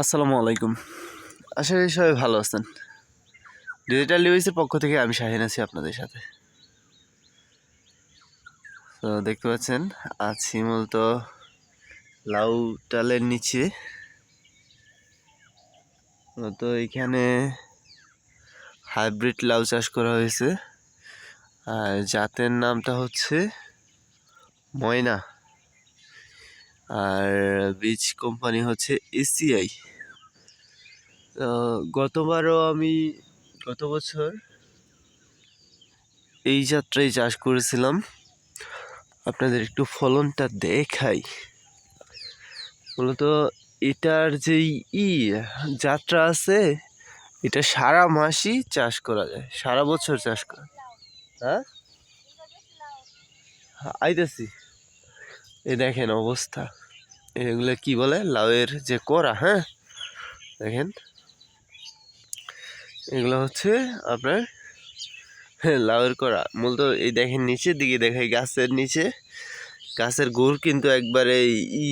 আসসালামু আলাইকুম। আশা করি সবাই ভালো আছেন। ডিজিটাল নিউজের পক্ষ থেকে আমি শাহিন আছি আপনাদের সাথে। তো দেখতে পাচ্ছেন আছি মূলত লাউ টালের নিচে। তো এখানে হাইব্রিড লাউ চাষ করা হয়েছে। আর জাতের নামটা হচ্ছে ময়না। আর বীজ কোম্পানি হচ্ছে এসিআই গতবারও আমি, গত বছর এই যাত্রায় চাষ করেছিলাম। আপনাদের একটু ফলনটা দেখাই। মূলত এটার যেই ই, যাত্রা আছে, এটা সারা মাসই চাষ করা যায়। সারা বছর চাষ করা। হ্যাঁ? আইতেছি। এ দেখেন অবস্থা। এগুলো কি বলে? লাউয়ের যে কোরা হ্যাঁ? দেখেন। এগুলো হচ্ছে আপনার হ্যাঁ, লাউয়ের করা। মূলত এই দেখেন নিচের দিকে দেখাই গাছের নিচে। গাছের গোড় কিন্তু একবারে ই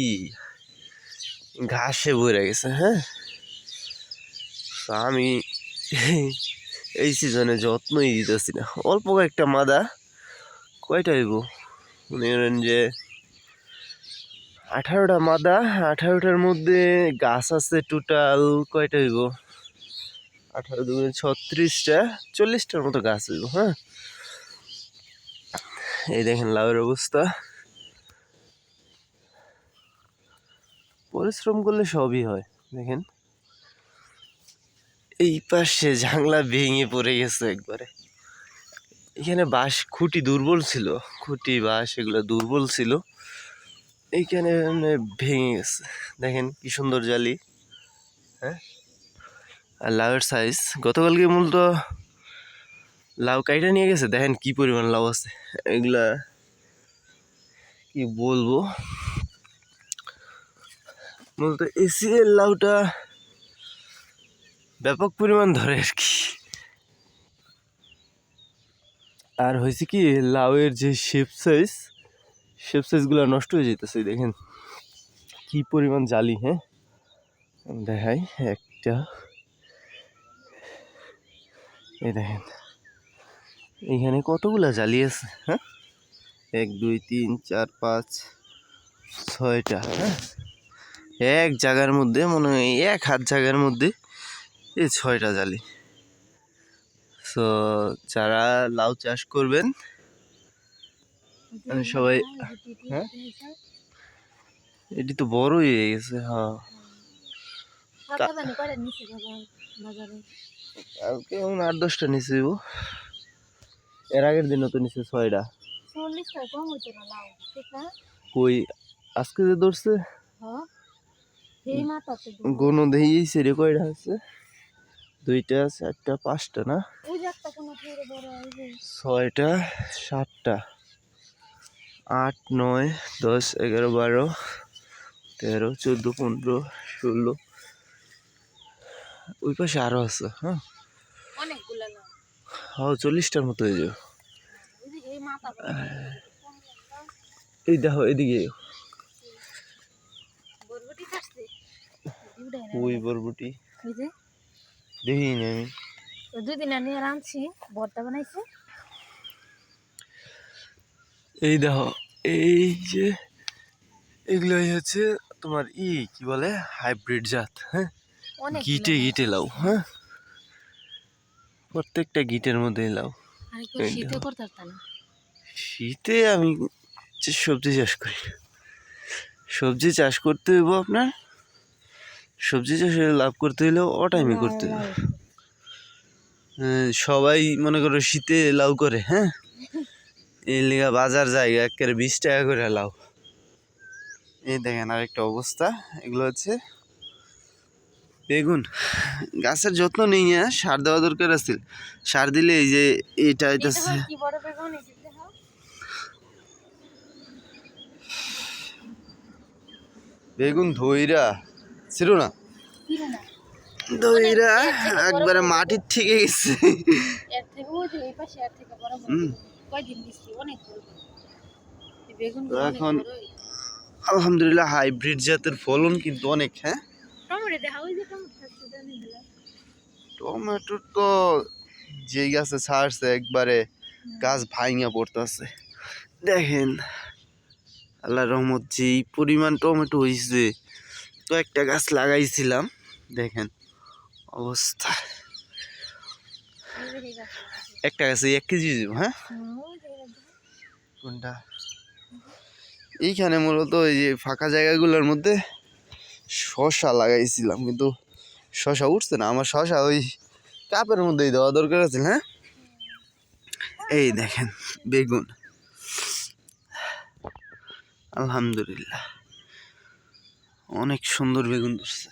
ঘাসে ভরে গেছে হ্যাঁ? আমি এই সিজনে যত্নই দিতেছি না। অল্প একটা মাদা কয়টা হইব? মনে করেন যে আঠারোটা মাদা, আঠারোটার মধ্যে গাছ আছে টোটাল কয়টা হইব? আঠারো দুগুণে ছত্রিশটা, চল্লিশটার মতো গাছ হইব হ্যাঁ? এই দেখেন লাউয়ের অবস্থা। পরিশ্রম করলে সবই হয়, দেখেন। এই পাশে জাংলা ভেঙে পড়ে গেছে একবারে। এখানে বাঁশ খুঁটি দুর্বল ছিল, খুঁটি, বাঁশ এগুলো দুর্বল ছিল। এইখানে মানে ভেঙে গেছে। দেখেন কি সুন্দর জালি। হ্যাঁ? আর লাউয়ের সাইজ গতকালকে মূলত লাউ কাইটা নিয়ে গেছে। দেখেন কি পরিমাণ লাউ আছে। এগুলা কি বলব? মূলত এসিএল লাউটা ব্যাপক পরিমাণ ধরে আর কি। আর হয়েছে কি, লাউয়ের যে শেপ সাইজ শেপ সাইজগুলো নষ্ট হয়ে যেতেছে দেখেন। কি পরিমাণ জালি হ্যাঁ? দেখাই, একটা। এই দেখেন, এইখানে কতগুলা জালি আছে হ্যাঁ? এক, দুই, তিন, চার, পাঁচ, ছয়টা হ্যাঁ? এক জায়গার মধ্যে, মনে হয় এক হাত জায়গার মধ্যে এই ছয়টা জালি। সো যারা লাউ চাষ করবেন সবাই হ্যাঁ? এটি তো বড়ই হয়ে গেছে হ্যাঁ। এখন আট দশটা নিচে দিব এর আগের দিনও তো নিচে ছয়টা। কই আজকে যে ধরছে? কোনো দেই সেরে কয়টা আছে? দুইটা চারটা পাঁচটা না? ছয়টা সাতটা। আট নয় দশ এগারো বারো তেরো চোদ্দ পনেরো ষোলো। ওই পাশে আরও আছে হ্যাঁ? হ্যাঁ চল্লিশটার মতো হয়ে যাবে। এই দেখো এদিকে ওই বরবটি। দেখিনি আমি। দুদিন আর আনছি ভর্তা বানাইছে। এই দেখো এই যে এগুলোই হচ্ছে তোমার ই কি বলে? হাইব্রিড জাত হ্যাঁ? গিটে গিটে লাউ হ্যাঁ? প্রত্যেকটা গিটের মধ্যে লাউ শীতে আমি সবজি চাষ করি সবজি চাষ করতে হইব আপনার সবজি চাষে লাভ করতে হইলেও টাইমে করতে হবে সবাই মনে করো শীতে লাউ করে হ্যাঁ? এই লিগা বাজার জায়গা একেবারে বিশ টাকা করে লাউ এই দেখেন আরেকটা অবস্থা এগুলো হচ্ছে বেগুন। গাছের যত্ন নেই না সার দেওয়া দরকার আছে। সার দিলে এই যে এটা হইতেছে। কি বড় বেগুন ধইরা ছিল না? ধইরা বড় একবারে মাটির থেকে গেছে। হুম। বেগুন। কয়দিন দিচ্ছি অনেক বড় বেগুন। এই বেগুন তো এখন- আলহামদুলিল্লাহ হাইব্রিড জাতের ফলন কিন্তু অনেক হ্যাঁ? টমেটো দেখা ওই যে তো যে গাছে ছাড়ছে একবারে গাছ ভাঙা পড়তেছে। দেখেন আল্লাহ রহমত যেই পরিমাণ টমেটো হয়েছে তো একটা গাছ লাগাইছিলাম দেখেন অবস্থা। যে একটা গাছে এক কেজি দিব হ্যাঁ? কোনটা? এইখানে মূলত এই যে ফাঁকা জায়গাগুলোর মধ্যে শশা লাগাইছিলাম, কিন্তু শশা উঠছে না, আমার শশা ওই কাপের মধ্যেই দেওয়া দরকার আছে হ্যাঁ? এই দেখেন, বেগুন। আলহামদুলিল্লাহ। অনেক সুন্দর বেগুন ধরছে।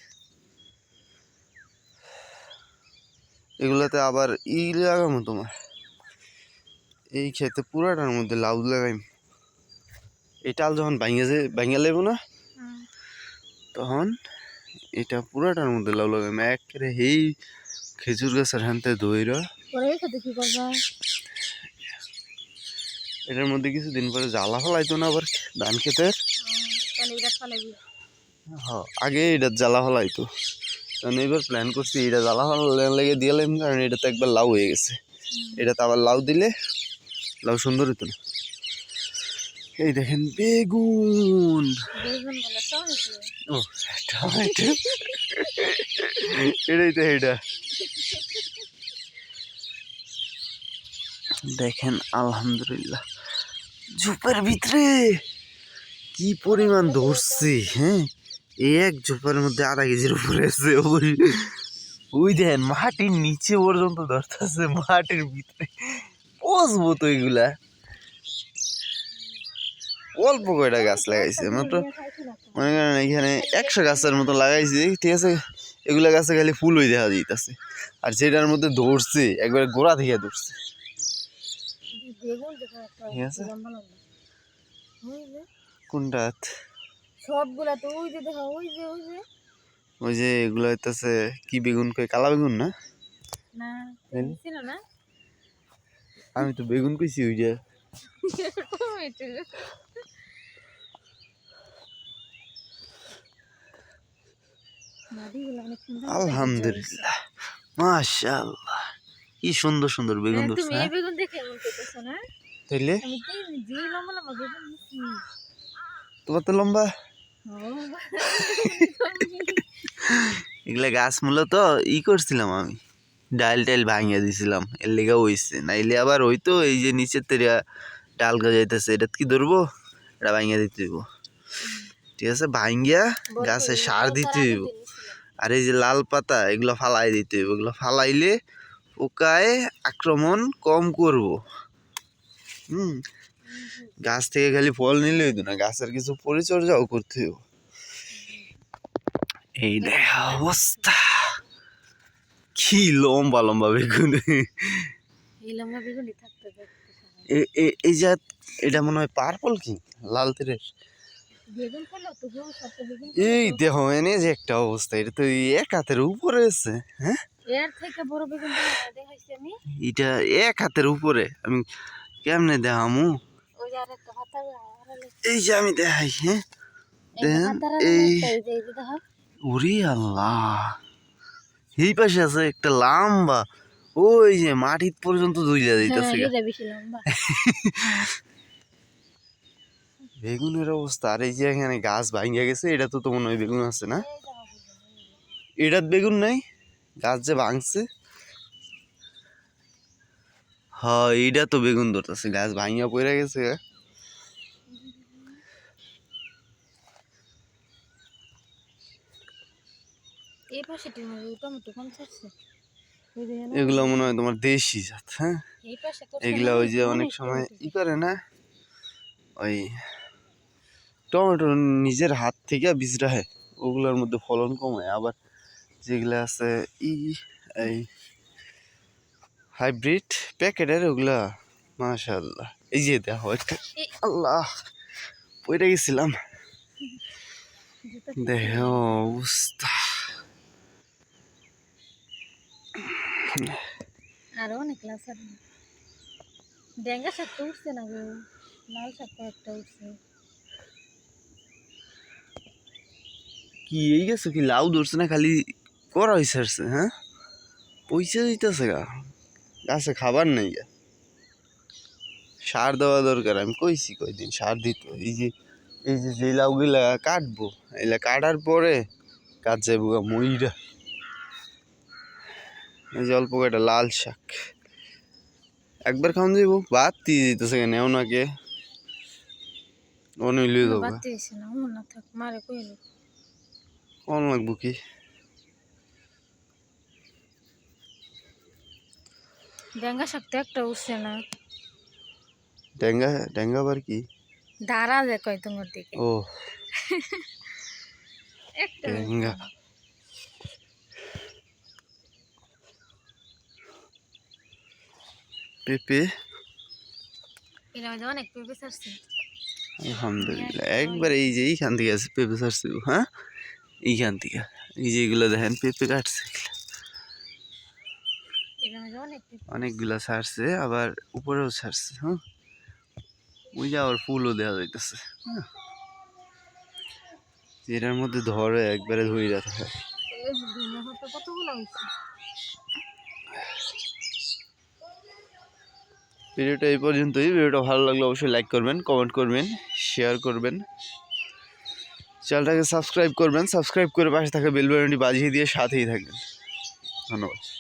এগুলাতে আবার ই লাগামো তোমার। এই ক্ষেতে পুরাটার মধ্যে লাউ লাগাইম এই টাল যখন ভাঙে যে ভাঙে লেবো না তখন এটা পুরাটার মধ্যে লাউ লাগাইম একেবারে এই খেজুর গাছের হানতে দইরা। খেতে এটার মধ্যে কিছুদিন পরে জ্বালা ফলাইতো না আবার ধান ফালাবি। হ্যাঁ আগে এটা জ্বালা ফলাইতো। কারণ এবার প্ল্যান করছি এটা জ্বালা লেগে দিলাম কারণ এটা তো একবার লাউ হয়ে গেছে। এটাতে আবার লাউ দিলে লাউ সুন্দর হতো না। এই দেখেন বেগুন। ও টমেটো এটাই তো এটা। দেখেন আলহামদুলিল্লাহ। ঝুপের ভিতরে কি পরিমাণ ধরছে হ্যাঁ? এক ঝোপের মধ্যে আধা কেজির উপরে আছে ওই। ওই দেখেন মাটির নিচে পর্যন্ত ধরতেছে মাটির ভিতরে। বসবো তো এগুলা। অল্প কয়টা গাছ লাগাইছে মাত্র মনে করেন এখানে একশো গাছের মতো লাগাইছি ঠিক আছে? এগুলা গাছে খালি ফুল ফুলই দেখা যাইতেছে আর যেটার মধ্যে ধরছে একবার গোড়া থেকে ধরছে। বেগুন দেখা একটা ঠিক আছে। ওই কোনটা? সবগুলা তো ওই যে দেখা ওই যে ওই যে। ওই যে এগুলো হইতেছে কি বেগুন কই কালা বেগুন না? না? ছিল না? আমি তো বেগুন কইছি ওই যে। আলহামদুলিল্লাহ। মাশাআল্লাহ। কি সুন্দর সুন্দর বেগুন হ্যাঁ, তুমি এই বেগুন দেখে এমন করতেছো না? তাইলে? আমি তো এই লম্বা লম্বা বেগুন তোমার তো লম্বা? এগুলা গাছ মূলত ই করছিলাম আমি। ডাল টাইল ভাঙিয়ে দিছিলাম। এর লেগে হইছে। নাইলে আবার হইতো এই যে নিচের তেরা ডাল গজাইতেছে এটা কি ধরবো? এটা ভাঙিয়ে দিতে হইব। ঠিক আছে ভাঙ্গিয়া বড় গাছে সার দিতে হইব। আর এই যে লাল পাতা এগুলো ফালাই দিতে হইব। এগুলো ফালাইলে পোকায় আক্রমণ কম করব। হুম। গাছ থেকে খালি ফল নিলে হইতো না গাছের কিছু পরিচর্যাও করতে হইব। এই দেখা অবস্থা। কি লম্বা লম্বা বেগুন। এই জাত এটা মনে হয় পার্পল কি? লাল তো তো বেগুন এই। দেহ এনে যে একটা অবস্থা এটা তো এক হাতের উপরে আছে হ্যাঁ? এটা এক হাতের উপরে আমি কেমনে দেখামু? এই যে আমি দেখাই হ্যাঁ? এই ওরে আল্লাহ। এই পাশে আছে একটা লম্বা ওই যে মাটির পর্যন্ত দুইলা হ্যাঁ লম্বা। বেগুনের অবস্থা আর এই যে এখানে গাছ ভাঙিয়া গেছে এটা তো তো ওই বেগুন আছে না। এটাত বেগুন নাই? গাছ যে ভাঙছে? হ্যাঁ এইটা তো বেগুন ধরতেছে গাছ ভাঙিয়া পড়ে গেছে। কম এগুলো মনে হয় তোমার দেশি জাত হ্যাঁ? এগুলা ওই যে অনেক সময় ই করে না? ওই টমেটো নিজের হাত থেকে বীজ রাখে ওগুলোর মধ্যে ফলন কমায়। আবার যেগুলো আছে ই এই হাইব্রিড প্যাকেটের ওগুলা মাশাআল্লাহ। এই যে দেখো একটা আল্লাহ। পড়ে গেছিলাম। দেহ অবস্থা। আরও অনেক লাল শাক ডেঙ্গা শাক তো উঠছে না গো? লাল শাক কয়েকটা উঠছে। কি এই গেছে কি লাউ ধরছে না খালি করা হয়েছে হ্যাঁ? পয়সা দিতেছে গা। গাছে খাবার নেই সার দেওয়া দরকার আমি কইছি কয়দিন সার দিত এই যে এই যে যে লাউগুলা কাটবো এগুলা কাটার পরে কাজ যাইব গা মইরা এই যে অল্প কয়টা লাল শাক। একবার খাওয়ান যাইব ভাত দিয়ে দিতেছে কেন ওনাকে অনইলই দেবো বাতি না অমন না থাক মারে কইলো। লাগবো কি? ডেঙ্গা শাক তো একটা উঠছে না। ডেঙ্গা ডেঙ্গা আবার কি? দাঁড়া যায় কয় তোমার দিকে। ও। একটা ডেঙ্গা। পেঁপে? অনেক পেঁপে ছাড়ছে। আলহামদুলিল্লাহ একবার এই যে এইখান থেকে আছে পেঁপে ছাড়ছে হ্যাঁ? এইখান থেকে এই যে এগুলো দেখেন পেঁপে কাটছে এগুলা। এর মধ্যে অনেক পেঁপে অনেকগুলা ছাড়ছে, আবার উপরেও ছাড়ছে হ্যাঁ? ওই যে আবার ফুলও দেওয়া যাইতেছে হ্যাঁ? এটার মধ্যে ধরে একবারে ধরে হয় ভিডিওটা এই পর্যন্তই। ভিডিওটা ভালো লাগলে অবশ্যই লাইক করবেন কমেন্ট করবেন শেয়ার করবেন। চ্যানেলটাকে সাবস্ক্রাইব করবেন সাবস্ক্রাইব করে পাশে থাকা বেল বাজিয়ে দিয়ে সাথেই থাকবেন। ধন্যবাদ।